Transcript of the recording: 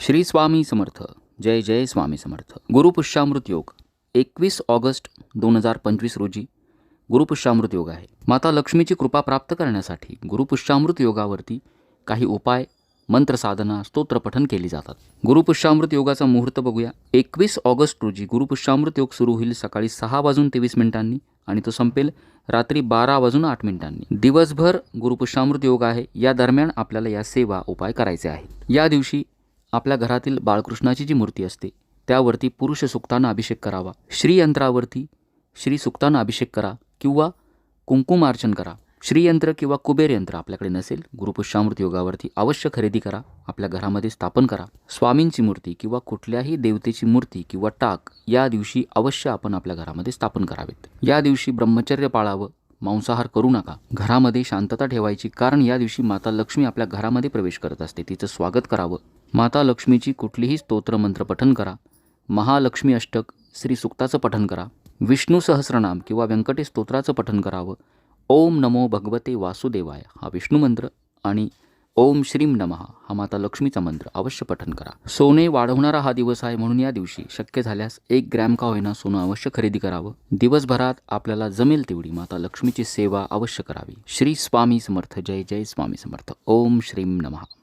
श्री स्वामी समर्थ. जय जय स्वामी समर्थ. गुरुपुष्यामृत योग. एकवीस ऑगस्ट दोन हजार पंचवीस रोजी गुरुपुष्यामृत योग आहे. माता लक्ष्मीची कृपा प्राप्त करण्यासाठी गुरुपुष्यामृत योगावरती काही उपाय मंत्रसाधना स्तोत्रपठन केली जातात. गुरुपुष्यामृत योगाचा मुहूर्त बघूया. एकवीस ऑगस्ट रोजी गुरुपुष्यामृत योग सुरू होईल सकाळी सहा वाजून तेवीस मिनिटांनी आणि तो संपेल रात्री बारा वाजून आठ मिनिटांनी. दिवसभर गुरुपुष्यामृत योग आहे. या दरम्यान आपल्याला या सेवा उपाय करायचे आहेत. या दिवशी आपल्या घरातील बाळकृष्णाची जी मूर्ती असते त्यावरती पुरुष सुक्तानं अभिषेक करावा. श्रीयंत्रावरती श्री सुक्तानं अभिषेक करा किंवा कुंकुमार्चन करा. श्रीयंत्र किंवा कुबेर यंत्र आपल्याकडे नसेल गुरुपुष्यामृत योगावरती अवश्य खरेदी करा. आपल्या घरामध्ये स्थापन करा. स्वामींची मूर्ती किंवा कुठल्याही देवतेची मूर्ती किंवा टाक या दिवशी अवश्य आपण आपल्या घरामध्ये स्थापन करावेत. या दिवशी ब्रह्मचर्य पाळावं. मांसाहार करू नका. घरामध्ये शांतता ठेवायची कारण या दिवशी माता लक्ष्मी आपल्या घरामध्ये प्रवेश करत असते. तिचं स्वागत करावं. माता लक्ष्मीची कुठलीही स्तोत्र मंत्र पठन करा. महालक्ष्मी अष्टक श्री सुक्ताचं पठन करा. विष्णू सहस्रनाम किंवा व्यंकटेश स्तोत्राचं पठन करावं. ओम नमो भगवते वासुदेवाय. हा विष्णू मंत्र आणि ओम श्रीम नमः. हा माता लक्ष्मीचा मंत्र. अवश्य पठन करा. सोने वाढवणारा हा दिवस आहे म्हणून या दिवशी शक्य झाल्यास एक ग्रॅम का होईना सोनं अवश्य खरेदी करावं. दिवसभरात आपल्याला जमेल तेवढी माता लक्ष्मीची सेवा अवश्य करावी. श्री स्वामी समर्थ. जय जय स्वामी समर्थ. ओम श्रीम नमः.